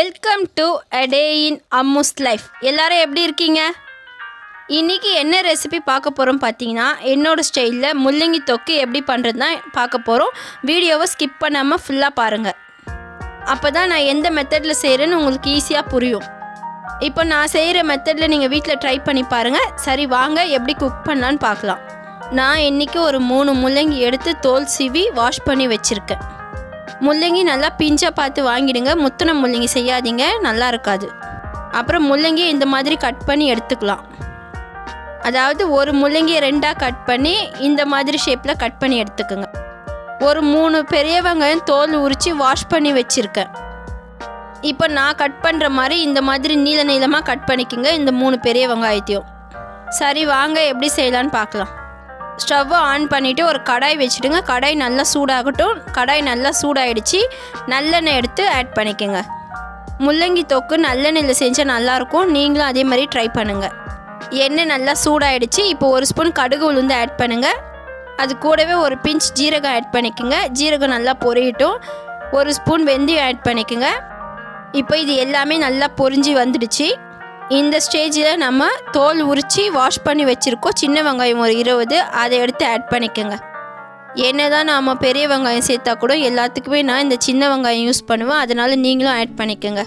Welcome to அடே இன் Ammu's life எல்லாரும் எப்படி இருக்கீங்க? இன்னைக்கு என்ன ரெசிபி பார்க்க போகிறோம் பார்த்தீங்கன்னா என்னோடய ஸ்டைலில் முள்ளங்கி தொக்கு எப்படி பண்ணுறது தான் பார்க்க போகிறோம் வீடியோவை ஸ்கிப் பண்ணாமல் ஃபுல்லாக பாருங்கள் அப்போ தான் நான் எந்த மெத்தடில் செய்கிறேன்னு உங்களுக்கு ஈஸியாக புரியும். இப்போ நான் செய்கிற மெத்தடில் நீங்கள் வீட்டில் ட்ரை பண்ணி பாருங்கள் சரி வாங்க எப்படி குக் பண்ணலான்னு பார்க்கலாம். நான் இன்றைக்கி ஒரு மூணு முள்ளங்கி எடுத்து தோல் சீவி வாஷ் பண்ணி வச்சுருக்கேன். முள்ளங்கி நல்லா பிஞ்சாக பார்த்து வாங்கிடுங்க. முத்தின முள்ளங்கி செய்யாதீங்க. நல்லா இருக்காது. அப்புறம் முள்ளங்கி இந்த மாதிரி கட் பண்ணி எடுத்துக்கலாம். அதாவது ஒரு முள்ளங்கியை ரெண்டாக கட் பண்ணி இந்த மாதிரி ஷேப்பில் கட் பண்ணி எடுத்துக்கோங்க. ஒரு மூணு பெரிய வெங்காயம் தோல் உரித்து வாஷ் பண்ணி வச்சுருக்கேன். இப்போ நான் கட் பண்ணுற மாதிரி இந்த மாதிரி நீள நீளமாக கட் பண்ணிக்கோங்க. இந்த மூணு பெரிய வெங்காயத்தையும். சரி வாங்க எப்படி செய்யலான்னு பார்க்கலாம். ஸ்டவ்வை ஆன் பண்ணிவிட்டு ஒரு கடாய் வச்சுடுங்க. கடாய் நல்லா சூடாகட்டும். கடாய் நல்லா சூடாயிடுச்சு. நல்லெண்ணெய் எடுத்து ஆட் பண்ணிக்கோங்க. முள்ளங்கி தொக்கு நல்லெண்ணெயில் செஞ்சால் நல்லாயிருக்கும். நீங்களும் அதே மாதிரி ட்ரை பண்ணுங்கள் எண்ணெய் நல்லா சூடாயிடுச்சு. இப்போ ஒரு ஸ்பூன் கடுகு உளுந்து ஆட் பண்ணுங்கள் அது கூடவே ஒரு பிஞ்ச் ஜீரகம் ஆட் பண்ணிக்கோங்க. ஜீரகம் நல்லா பொரியட்டும். ஒரு ஸ்பூன் வெந்தயம் ஆட் பண்ணிக்கோங்க. இப்போ இது எல்லாமே நல்லா பொரிஞ்சு வந்துடுச்சு. இந்த ஸ்டேஜில் நம்ம தோல் உரித்து வாஷ் பண்ணி வச்சுருக்கோம். சின்ன வெங்காயம் ஒரு இருபது. அதை எடுத்து ஆட் பண்ணிக்கோங்க. என்ன தான் நாம் பெரிய வெங்காயம் சேர்த்தா கூட எல்லாத்துக்குமே நான் இந்த சின்ன வெங்காயம் யூஸ் பண்ணுவேன். அதனால் நீங்களும் ஆட் பண்ணிக்கோங்க.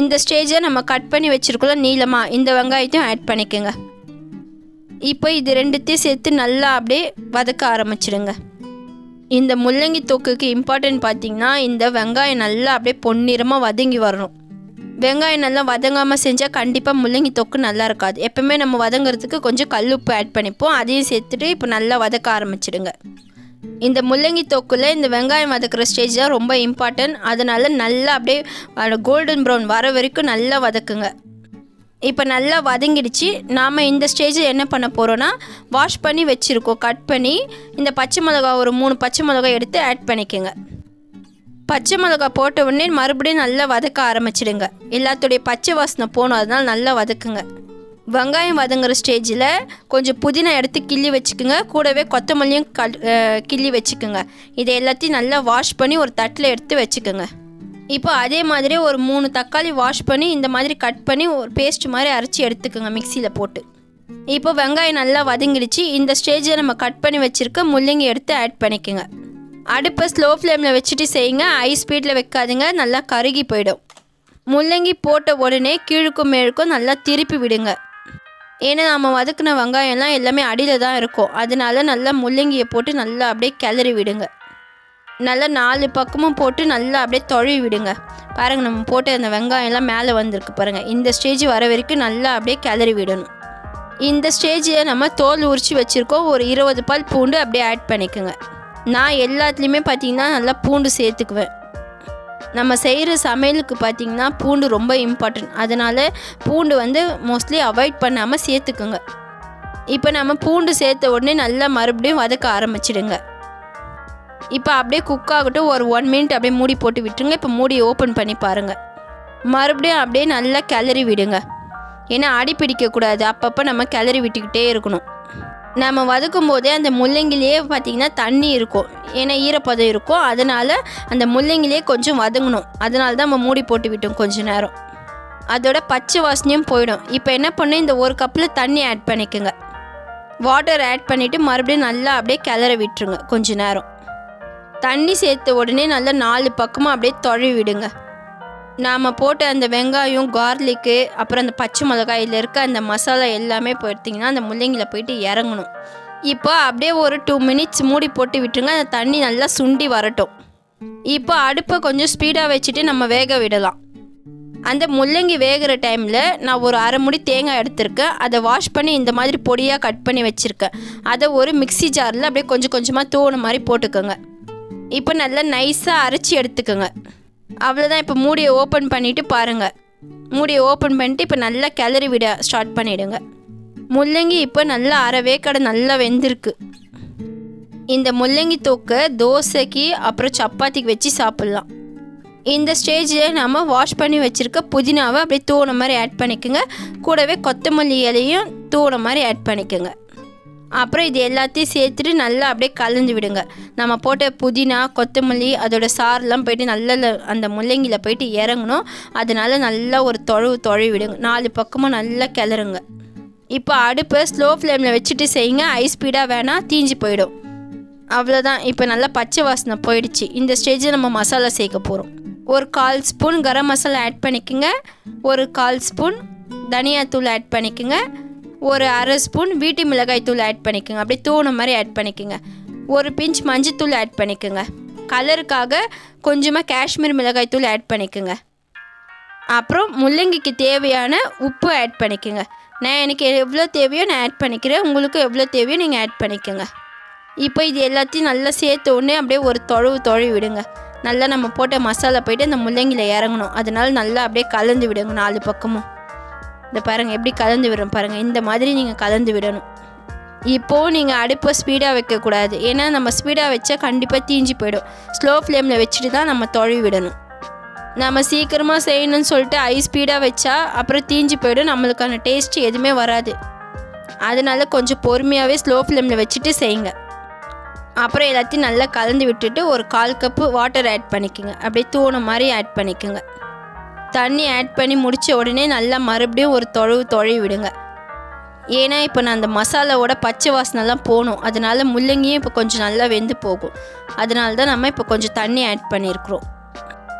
இந்த ஸ்டேஜை நம்ம கட் பண்ணி வச்சுருக்கோம் நீளமாக இந்த வெங்காயத்தையும் ஆட் பண்ணிக்கோங்க. இப்போ இது ரெண்டுத்தையும் சேர்த்து நல்லா அப்படியே வதக்க ஆரம்பிச்சிடுங்க. இந்த முள்ளங்கி தொக்குக்கு இம்பார்ட்டன்ட் பார்த்திங்கன்னா இந்த வெங்காயம் நல்லா அப்படியே பொன்னிறமாக வதங்கி வரணும். வெங்காயம் நல்லா வதங்காமல் செஞ்சால் கண்டிப்பாக முள்ளங்கி தொக்கு நல்லா இருக்காது. எப்பவுமே நம்ம வதங்குறதுக்கு கொஞ்சம் கல் உப்பு ஆட் பண்ணிப்போம். அதையும் சேர்த்துட்டு இப்போ நல்லா வதக்க ஆரம்பிச்சிடுங்க. இந்த முள்ளங்கி தொக்குல இந்த வெங்காயம் வதக்குற ஸ்டேஜ் தான் ரொம்ப இம்பார்ட்டன்ட் அதனால நல்லா அப்படியே கோல்டன் ப்ரௌன் வர வரைக்கும் நல்லா வதக்குங்க. இப்போ நல்லா வதங்கிடுச்சு. நாம் இந்த ஸ்டேஜில் என்ன பண்ண போகிறோன்னா வாஷ் பண்ணி வச்சுருக்கோம். கட் பண்ணி இந்த பச்சை மிளகா ஒரு மூணு பச்சை மிளகா எடுத்து ஆட் பண்ணிக்கோங்க. பச்சை மிளகா போட்ட உடனே மறுபடியும் நல்லா வதக்க ஆரம்பிச்சிடுங்க. எல்லாத்துடைய பச்சை வாசனை போகணும் அதனால் நல்லா வதக்குங்க. வெங்காயம் வதங்குற ஸ்டேஜில் கொஞ்சம் புதினா எடுத்து கிள்ளி வச்சுக்கோங்க. கூடவே கொத்தமல்லியும் கல் கிள்ளி வச்சுக்கோங்க. இதை எல்லாத்தையும் நல்லா வாஷ் பண்ணி ஒரு தட்டில் எடுத்து வச்சுக்கோங்க. இப்போ அதே மாதிரி ஒரு மூணு தக்காளி வாஷ் பண்ணி இந்த மாதிரி கட் பண்ணி ஒரு பேஸ்ட் மாதிரி அரைச்சி எடுத்துக்கோங்க மிக்சியில் போட்டு. இப்போ வெங்காயம் நல்லா வதங்கிடுச்சு. இந்த ஸ்டேஜில் நம்ம கட் பண்ணி வச்சுருக்க முள்ளங்கி எடுத்து ஆட் பண்ணிக்கோங்க. அடுப்பை ஸ்லோ ஃப்ளேமில் வச்சுட்டு செய்யுங்க. ஹை ஸ்பீடில் வைக்காதுங்க. நல்லா கருகி போயிடும். முள்ளங்கி போட்ட உடனே கீழுக்கும் மேலுக்கும் நல்லா திருப்பி விடுங்க. ஏன்னா நம்ம வதக்குன வெங்காயம்லாம் எல்லாமே அடியில் தான் இருக்கும். அதனால நல்லா முள்ளங்கியை போட்டு நல்லா அப்படியே கிளறி விடுங்க. நல்லா நாலு பக்கமும் போட்டு நல்லா அப்படியே தொழுவி விடுங்க. பாருங்கள் நம்ம போட்டு அந்த வெங்காயம்லாம் மேலே வந்திருக்கு பாருங்கள் இந்த ஸ்டேஜ் வர வரைக்கும் நல்லா அப்படியே கிளறி விடணும். இந்த ஸ்டேஜில் நம்ம தோல் உரித்து வச்சுருக்கோம். ஒரு இருபது பால் பூண்டு அப்படியே ஆட் பண்ணிக்கோங்க. நான் எல்லாத்துலேயுமே பார்த்தீங்கன்னா நல்லா பூண்டு சேர்த்துக்குவேன். நம்ம செய்கிற சமையலுக்கு பார்த்திங்கன்னா பூண்டு ரொம்ப இம்பார்ட்டன்ட் அதனால் பூண்டு வந்து மோஸ்ட்லி அவாய்ட் பண்ணாமல் சேர்த்துக்குங்க. இப்போ நம்ம பூண்டு சேர்த்த உடனே நல்லா மறுபடியும் வதக்க ஆரம்பிச்சிடுங்க. இப்போ அப்படியே குக் ஆகட்டும். ஒரு ஒன் மினிட் அப்படியே மூடி போட்டு விட்டுருங்க. இப்போ மூடி ஓப்பன் பண்ணி பாருங்கள் மறுபடியும் அப்படியே நல்லா கிளறி விடுங்க. ஏன்னா அடி பிடிக்கக்கூடாது. அப்பப்போ நம்ம கிளறி விட்டுக்கிட்டே இருக்கணும். நம்ம வதக்கும் போதே அந்த முள்ளங்கிலேயே பார்த்திங்கன்னா தண்ணி இருக்கும். ஏன்னா ஈரப்பதம் இருக்கும். அதனால் அந்த முள்ளங்கிலேயே கொஞ்சம் வதங்கணும். அதனால தான் நம்ம மூடி போட்டு விட்டோம் கொஞ்ச நேரம். அதோட பச்சை வாசனையும் போயிடும். இப்போ என்ன பண்ணு இந்த ஒரு கப்பில் தண்ணி ஆட் பண்ணிக்கோங்க. வாட்டர் ஆட் பண்ணிவிட்டு மறுபடியும் நல்லா அப்படியே கிளற விட்டுருங்க கொஞ்ச நேரம். தண்ணி சேர்த்த உடனே நல்லா நாலு பக்கமாக அப்படியே தொழி விடுங்க நாம் போட்ட அந்த வெங்காயம் கார்லிக்கு அப்புறம் அந்த பச்சை மிளகாயில் இருக்க அந்த மசாலா எல்லாமே போயிடுத்திங்கன்னா அந்த முள்ளங்கியில் போயிட்டு இறங்கணும். இப்போ அப்படியே ஒரு டூ மினிட்ஸ் மூடி போட்டு விட்டுருங்க. அந்த தண்ணி நல்லா சுண்டி வரட்டும். இப்போ அடுப்பை கொஞ்சம் ஸ்பீடாக வச்சுட்டு நம்ம வேக விடலாம். அந்த முள்ளங்கி வேகிற டைமில் நான் ஒரு அரை முடி தேங்காய் எடுத்திருக்கேன். அதை வாஷ் பண்ணி இந்த மாதிரி பொடியாக கட் பண்ணி வச்சுருக்கேன். அதை ஒரு மிக்ஸி ஜாரில் அப்படியே கொஞ்சம் கொஞ்சமாக தூணு மாதிரி போட்டுக்கோங்க. இப்போ நல்லா நைஸாக அரைச்சி எடுத்துக்கோங்க. அவ்வளோதான் இப்போ மூடியை ஓப்பன் பண்ணிவிட்டு பாருங்கள் மூடியை ஓப்பன் பண்ணிட்டு இப்போ நல்லா கிளறி விட ஸ்டார்ட் பண்ணிவிடுங்க முள்ளங்கி இப்போ நல்லா அரை வேக்கடை நல்லா வெந்திருக்கு. இந்த முள்ளங்கி தொக்கை தோசைக்கு அப்புறம் சப்பாத்திக்கு வச்சு சாப்பிட்லாம். இந்த ஸ்டேஜில் நம்ம வாஷ் பண்ணி வச்சுருக்க புதினாவை அப்படியே தூண மாதிரி ஆட் பண்ணிக்கோங்க. கூடவே கொத்தமல்லி இலையும் தூண மாதிரி ஆட் பண்ணிக்கோங்க. அப்புறம் இது எல்லாத்தையும் சேர்த்துட்டு நல்லா அப்படியே கலந்து விடுங்க. நம்ம போட்ட புதினா கொத்தமல்லி அதோட சாரெலாம் போயிட்டு நல்லா அந்த முள்ளங்கியில் போயிட்டு இறங்கணும். அதனால் நல்லா ஒரு தொழவு தொழவி விடுங்க. நாலு பக்கமும் நல்லா கிளறுங்க. இப்போ அடுப்பை ஸ்லோ ஃப்ளேமில் வச்சுட்டு செய்யுங்க. ஹை ஸ்பீடாக வேணால் தீஞ்சு போயிடும். அவ்வளோதான் இப்போ நல்லா பச்சை வாசனை போயிடுச்சு. இந்த ஸ்டேஜில் நம்ம மசாலா சேர்க்க போகிறோம் ஒரு கால் ஸ்பூன் கரம் மசாலா ஆட் பண்ணிக்கோங்க. ஒரு கால் ஸ்பூன் தனியாத்தூள் ஆட் பண்ணிக்கோங்க. ஒரு அரை ஸ்பூன் வீட்டு மிளகாய் தூள் ஆட் பண்ணிக்கோங்க. அப்படியே தூண மாதிரி ஆட் பண்ணிக்கோங்க. ஒரு பிஞ்ச் மஞ்சத்தூள் ஆட் பண்ணிக்கோங்க. கலருக்காக கொஞ்சமாக காஷ்மீர் மிளகாய் தூள் ஆட் பண்ணிக்கோங்க. அப்புறம் முள்ளங்கிக்கு தேவையான உப்பு ஆட் பண்ணிக்கோங்க. நான் எனக்கு எவ்வளோ தேவையோ நான் ஆட் பண்ணிக்கிறேன். உங்களுக்கு எவ்வளோ தேவையோ நீங்கள் ஆட் பண்ணிக்கோங்க. இப்போ இது எல்லாத்தையும் நல்லா சேர்த்த உடனே அப்படியே ஒரு தொழவு தொழவி விடுங்க. நல்லா நம்ம போட்ட மசாலா போயிட்டு அந்த முள்ளங்கியில் இறங்கணும். அதனால நல்லா அப்படியே கலந்து விடுங்க நாலு பக்கமும். இந்த பாருங்கள் எப்படி கலந்து விடுறோம் பாருங்கள் இந்த மாதிரி நீங்கள் கலந்து விடணும். இப்போது நீங்கள் அடுப்பை ஸ்பீடாக வைக்கக்கூடாது. ஏன்னா நம்ம ஸ்பீடாக வச்சா கண்டிப்பாக தீஞ்சு போயிடும். ஸ்லோ ஃப்ளேமில் வச்சுட்டு தான் நம்ம தொழில் விடணும். நம்ம சீக்கிரமாக செய்யணும்னு சொல்லிட்டு ஹை ஸ்பீடாக வச்சா அப்புறம் தீஞ்சு போயிடும். நம்மளுக்கான டேஸ்ட் எதுவுமே வராது. அதனால கொஞ்சம் பொறுமையாகவே ஸ்லோ ஃப்ளேமில் வச்சுட்டு செய்யுங்க. அப்புறம் எல்லாத்தையும் நல்லா கலந்து விட்டுட்டு ஒரு கால் கப்பு வாட்டர் ஆட் பண்ணிக்கோங்க. அப்படியே தூண மாதிரி ஆட் பண்ணிக்கோங்க. தண்ணி ஆட் பண்ணி முடித்த உடனே நல்லா மறுபடியும் ஒரு தொழவு தொழவி விடுங்க. ஏன்னா இப்போ நான் அந்த மசாலாவோட பச்சை வாசனைலாம் போகணும். அதனால முள்ளங்கியும் இப்போ கொஞ்சம் நல்லா வெந்து போகும். அதனால தான் நம்ம இப்போ கொஞ்சம் தண்ணி ஆட் பண்ணியிருக்கிறோம்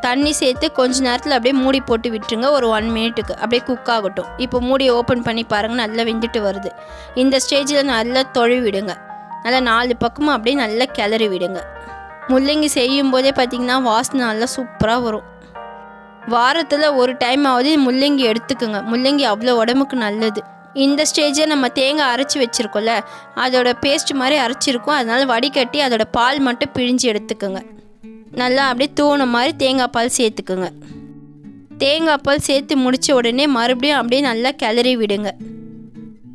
தண்ணி சேர்த்து கொஞ்ச நேரத்தில் அப்படியே மூடி போட்டு விட்டுருங்க. ஒரு ஒன் மினிட்டுக்கு அப்படியே குக் ஆகட்டும். இப்போ மூடியை ஓப்பன் பண்ணி பாருங்கள் நல்லா வெந்துட்டு வருது. இந்த ஸ்டேஜில் நல்லா தொழுவி விடுங்க. நல்லா நாலு பக்கமும் அப்படியே நல்லா கிளறி விடுங்க. முள்ளங்கி செய்யும் போதே பார்த்திங்கன்னா வாசனை நல்லா சூப்பராக வரும். வாரத்தில் ஒரு டைம் ஆகுது முள்ளங்கி எடுத்துக்கோங்க. முள்ளங்கி அவ்வளோ உடம்புக்கு நல்லது. இந்த ஸ்டேஜில் நம்ம தேங்காய் அரைச்சி வச்சுருக்கோம்ல அதோட பேஸ்ட் மாதிரி அரைச்சிருக்கோம். அதனால் வடிகட்டி அதோட பால் மட்டும் பிழிஞ்சு எடுத்துக்கோங்க. நல்லா அப்படியே தூண மாதிரி தேங்காய் பால் சேர்த்துக்குங்க. தேங்காய் பால் சேர்த்து முடித்த உடனே மறுபடியும் அப்படியே நல்லா கிளறி விடுங்க.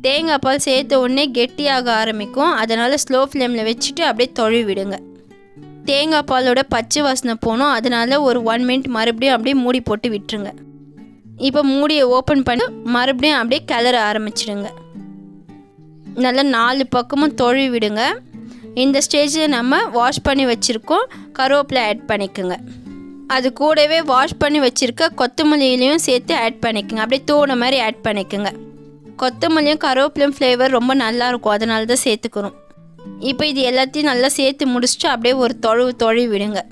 தேங்காய் பால் சேர்த்த உடனே கெட்டியாக ஆரம்பிக்கும். அதனால் ஸ்லோ ஃப்ளேமில் வச்சுட்டு அப்படியே தொழில் விடுங்க. தேங்காய் பாலோட பச்சை வாசனை போகணும். அதனால் ஒரு ஒன் மினிட் மறுபடியும் அப்படியே மூடி போட்டு விட்டுருங்க. இப்போ மூடியை ஓப்பன் பண்ணி மறுபடியும் அப்படியே கிளற ஆரம்பிச்சிடுங்க. நல்லா நாலு பக்கமும் தொழுவி விடுங்க. இந்த ஸ்டேஜில் நம்ம வாஷ் பண்ணி வச்சுருக்கோம். கருவேப்பிலை ஆட் பண்ணிக்கோங்க. அது கூடவே வாஷ் பண்ணி வச்சுருக்க கொத்தமல்லியிலையும் சேர்த்து ஆட் பண்ணிக்கோங்க. அப்படியே தூண மாதிரி ஆட் பண்ணிக்கோங்க. கொத்தமல்லியும் கருவேப்பிலையும் ஃப்ளேவர் ரொம்ப நல்லாயிருக்கும் அதனால தான் சேர்த்துக்கிறோம். இப்போ இது எல்லாத்தையும் நல்லா சேர்த்து முடிச்சுட்டு அப்படியே ஒரு தொழுவு தொழுவி விடுங்க.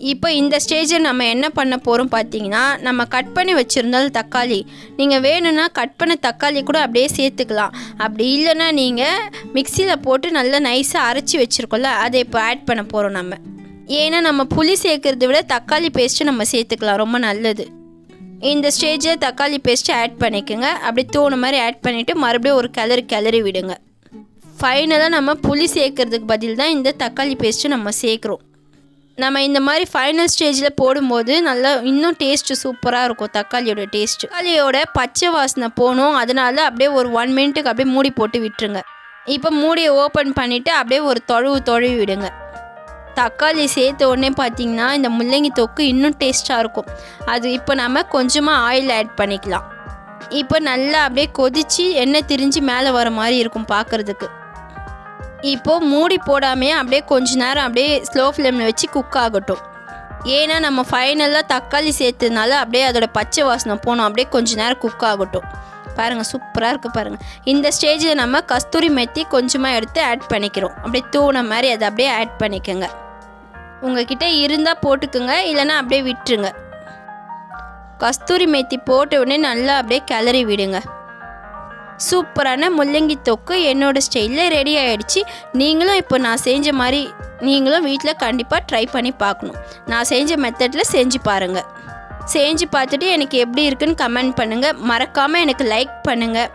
இப்போ இந்த ஸ்டேஜில் நம்ம என்ன பண்ண போகிறோம் பார்த்தீங்கன்னா நம்ம கட் பண்ணி வச்சுருந்தால் தக்காளி. நீங்கள் வேணும்னா கட் பண்ண தக்காளி கூட அப்படியே சேர்த்துக்கலாம். அப்படி இல்லைன்னா நீங்கள் மிக்சியில் போட்டு நல்லா நைஸாக அரைச்சி வச்சுருக்கோம்ல அதை இப்போ ஆட் பண்ண போகிறோம் நம்ம. ஏன்னா நம்ம புளி சேர்க்கறத விட தக்காளி பேஸ்ட்டு நம்ம சேர்த்துக்கலாம் ரொம்ப நல்லது. இந்த ஸ்டேஜில் தக்காளி பேஸ்ட்டு ஆட் பண்ணிக்கோங்க. அப்படி தோணு மாதிரி ஆட் பண்ணிவிட்டு மறுபடியும் ஒரு கிளறி கிளறி விடுங்க. ஃபைனலாக நம்ம புளி சேர்க்கறதுக்கு பதில் தான் இந்த தக்காளி பேஸ்ட்டு நம்ம சேர்க்குறோம். நம்ம இந்த மாதிரி ஃபைனல் ஸ்டேஜில் போடும்போது நல்லா இன்னும் டேஸ்ட்டு சூப்பராக இருக்கும் தக்காளியோட டேஸ்ட்டு தக்காளியோட பச்சை வாசனை போகணும். அதனால அப்படியே ஒரு ஒன் மினிட்டுக்கு அப்படியே மூடி போட்டு விட்டுருங்க. இப்போ மூடியை ஓப்பன் பண்ணிவிட்டு அப்படியே ஒரு தொழுவு தொழுவி விடுங்க. தக்காளி சேர்த்த உடனே பார்த்தீங்கன்னா இந்த முள்ளங்கி தொக்கு இன்னும் டேஸ்ட்டாக இருக்கும். அது இப்போ நம்ம கொஞ்சமாக ஆயில் ஆட் பண்ணிக்கலாம். இப்போ நல்லா அப்படியே கொதித்து எண்ணெய் திரிஞ்சு மேலே வர மாதிரி இருக்கும் பார்க்குறதுக்கு இப்போது மூடி போடாமையே அப்படியே கொஞ்ச நேரம் அப்படியே ஸ்லோ ஃப்ளேமில் வச்சு குக் ஆகட்டும். ஏன்னா நம்ம ஃபைனலாக தக்காளி சேர்த்ததுனால அப்படியே அதோட பச்சை வாசனை போகணும் அப்படியே கொஞ்ச நேரம் குக் ஆகட்டும். பாருங்கள் சூப்பராக இருக்குது பாருங்கள் இந்த ஸ்டேஜில் நம்ம கஸ்தூரி மெத்தி கொஞ்சமாக எடுத்து ஆட் பண்ணிக்கிறோம். அப்படியே தூண மாதிரி அதை அப்படியே ஆட் பண்ணிக்கோங்க. உங்ககிட்ட இருந்தால் போட்டுக்குங்க இல்லைன்னா அப்படியே விட்டுருங்க. கஸ்தூரி மெத்தி போட்ட உடனே நல்லா அப்படியே கிளறி விடுங்க. சூப்பரான முள்ளங்கி தொக்கு என்னோட ஸ்டைலில் ரெடி ஆகிடுச்சு நீங்களும் இப்போ நான் செஞ்ச மாதிரி நீங்களும் வீட்டில் கண்டிப்பாக ட்ரை பண்ணி பார்க்கணும். நான் செஞ்ச மெத்தடில் செஞ்சு பாருங்கள் செஞ்சு பார்த்துட்டு எனக்கு எப்படி இருக்குன்னு கமெண்ட் பண்ணுங்கள் மறக்காமல் எனக்கு லைக் பண்ணுங்கள்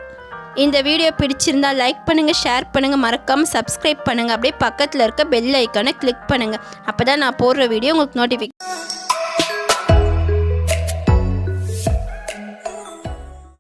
இந்த வீடியோ பிடிச்சிருந்தா லைக் பண்ணுங்கள் ஷேர் பண்ணுங்கள் மறக்காமல் சப்ஸ்கிரைப் பண்ணுங்கள் அப்படியே பக்கத்தில் இருக்க பெல் ஐக்கானை கிளிக் பண்ணுங்கள் அப்போ தான் நான் போடுற வீடியோ உங்களுக்கு நோட்டிஃபிகேஷன்